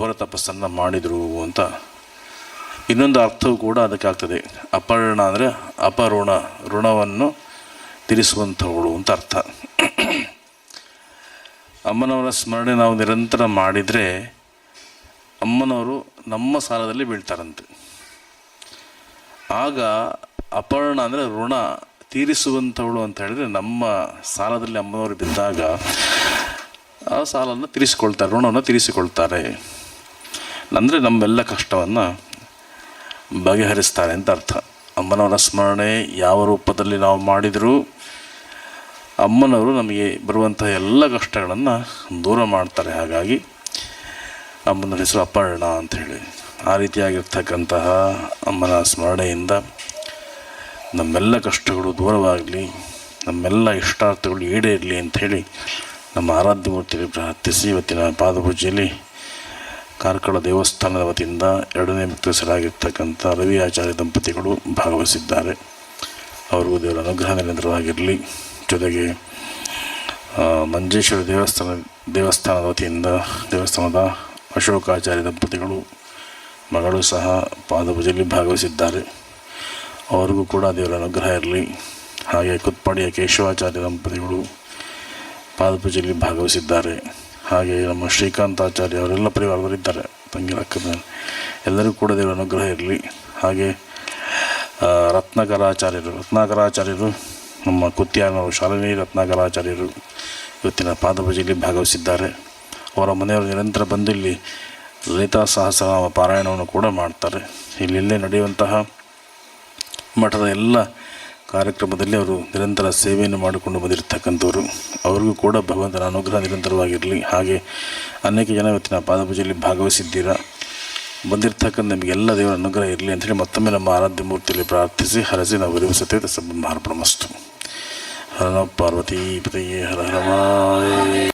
ಘೋರ ತಪಸ್ಸನ್ನು ಮಾಡಿದರು ಅಂತ. ಇನ್ನೊಂದು ಅರ್ಥವೂ ಕೂಡ ಅದಕ್ಕೆ ಆಗ್ತದೆ ಅಪರ್ಣ ಅಂದರೆ ಅಪಋಣ ಋಣವನ್ನು ತೀರಿಸುವಂಥವಳು ಅಂತ ಅರ್ಥ. ಅಮ್ಮನವರ ಸ್ಮರಣೆ ನಾವು ನಿರಂತರ ಮಾಡಿದರೆ ಅಮ್ಮನವರು ನಮ್ಮ ಸಾಲದಲ್ಲಿ ಬೀಳ್ತಾರಂತೆ. ಆಗ ಅಪರ್ಣ ಅಂದರೆ ಋಣ ತೀರಿಸುವಂಥವಳು ಅಂತ ಹೇಳಿದ್ರೆ ನಮ್ಮ ಸಾಲದಲ್ಲಿ ಅಮ್ಮನವರು ಬಿದ್ದಾಗ ಆ ಸಾಲವನ್ನು ತೀರಿಸಿಕೊಳ್ತಾರೆ, ಋಣವನ್ನು ತೀರಿಸಿಕೊಳ್ತಾರೆ. ಅಂದರೆ ನಮ್ಮೆಲ್ಲ ಕಷ್ಟವನ್ನು ಬಗೆಹರಿಸ್ತಾರೆ ಅಂತ ಅರ್ಥ. ಅಮ್ಮನವರ ಸ್ಮರಣೆ ಯಾವ ರೂಪದಲ್ಲಿ ನಾವು ಮಾಡಿದರೂ, ಅಮ್ಮನವರು ನಮಗೆ ಬರುವಂತಹ ಎಲ್ಲ ಕಷ್ಟಗಳನ್ನು ದೂರ ಮಾಡ್ತಾರೆ. ಹಾಗಾಗಿ ಅಮ್ಮನ ಹೆಸರು ಅಪರ್ಣ ಅಂಥೇಳಿ ಆ ರೀತಿಯಾಗಿರ್ತಕ್ಕಂತಹ ಅಮ್ಮನ ಸ್ಮರಣೆಯಿಂದ ನಮ್ಮೆಲ್ಲ ಕಷ್ಟಗಳು ದೂರವಾಗಲಿ, ನಮ್ಮೆಲ್ಲ ಇಷ್ಟಾರ್ಥಗಳು ಈಡೇರಲಿ ಅಂಥೇಳಿ ನಮ್ಮ ಆರಾಧ್ಯ ಮೂರ್ತಿಗೆ ಪ್ರಾರ್ಥಿಸಿ ಇವತ್ತಿನ ಪಾದಪೂಜೆಯಲ್ಲಿ ಕಾರ್ಕಳ ದೇವಸ್ಥಾನದ ವತಿಯಿಂದ ಎರಡನೇ ಮುಕ್ತಸ್ಥರಾಗಿರ್ತಕ್ಕಂಥ ರವಿ ಆಚಾರ್ಯ ದಂಪತಿಗಳು ಭಾಗವಹಿಸಿದ್ದಾರೆ. ಅವರಿಗೂ ದೇವರ ಅನುಗ್ರಹ ನಿರಂತರವಾಗಿರಲಿ. ಜೊತೆಗೆ ಮಂಜೇಶ್ವರ ದೇವಸ್ಥಾನ, ದೇವಸ್ಥಾನದ ವತಿಯಿಂದ ದೇವಸ್ಥಾನದ ಅಶೋಕಾಚಾರ್ಯ ದಂಪತಿಗಳು ಮಗಳು ಸಹ ಪಾದಪೂಜೆಯಲ್ಲಿ ಭಾಗವಹಿಸಿದ್ದಾರೆ. ಅವರಿಗೂ ಕೂಡ ದೇವರ ಅನುಗ್ರಹ ಇರಲಿ. ಹಾಗೆ ಕುತ್ಪಾಡಿಯ ಕೇಶವಾಚಾರ್ಯ ದಂಪತಿಗಳು ಪಾದಪೂಜೆಯಲ್ಲಿ ಭಾಗವಹಿಸಿದ್ದಾರೆ. ಹಾಗೆ ನಮ್ಮ ಶ್ರೀಕಾಂತಾಚಾರ್ಯ ಅವರೆಲ್ಲ ಪರಿವಾರದವರಿದ್ದಾರೆ ತಂಗಿ ಅಕ್ಕದ ಎಲ್ಲರಿಗೂ ಕೂಡ ದೇವರ ಅನುಗ್ರಹ ಇರಲಿ. ಹಾಗೆ ರತ್ನಾಕರಾಚಾರ್ಯರು ರತ್ನಾಕರಾಚಾರ್ಯರು ನಮ್ಮ ಕುತ್ತಿಯಾನವರು ಶಾಲಿನಿ ರತ್ನಾಕರಾಚಾರ್ಯರು ಇವತ್ತಿನ ಪಾದಪೂಜೆಯಲ್ಲಿ ಭಾಗವಹಿಸಿದ್ದಾರೆ. ಅವರ ಮನೆಯವರು ನಿರಂತರ ಬಂದು ಇಲ್ಲಿ ಲಲಿತಾ ಸಹಸ್ರನಾಮ ಪಾರಾಯಣವನ್ನು ಕೂಡ ಮಾಡ್ತಾರೆ. ಇಲ್ಲಿ ಇಲ್ಲೇ ನಡೆಯುವಂತಹ ಮಠದ ಎಲ್ಲ ಕಾರ್ಯಕ್ರಮದಲ್ಲಿ ಅವರು ನಿರಂತರ ಸೇವೆಯನ್ನು ಮಾಡಿಕೊಂಡು ಬಂದಿರತಕ್ಕಂಥವ್ರು. ಅವ್ರಿಗೂ ಕೂಡ ಭಗವಂತನ ಅನುಗ್ರಹ ನಿರಂತರವಾಗಿರಲಿ. ಹಾಗೆ ಅನೇಕ ಜನ ಇವತ್ತಿನ ಪಾದಪೂಜೆಯಲ್ಲಿ ಭಾಗವಹಿಸಿದ್ದೀರಾ? ಬಂದಿರತಕ್ಕಂಥ ನಿಮಗೆಲ್ಲ ದೇವರ ಅನುಗ್ರಹ ಇರಲಿ ಅಂತೇಳಿ ಮತ್ತೊಮ್ಮೆ ನಮ್ಮ ಆರಾಧ್ಯ ಮೂರ್ತಿಯಲ್ಲಿ ಪ್ರಾರ್ಥಿಸಿ ಹರಸಿ ನಾವು ವಿರಮಿಸುತ್ತೇವೆ. ಸಂಬಂಧ ಮಹಾರ್ಪಣಮಸ್ತು ಹರ ಪಾರ್ವತಿ ಪತಯೇ, ಹರ ಹರ ಮಹಾದೇವ.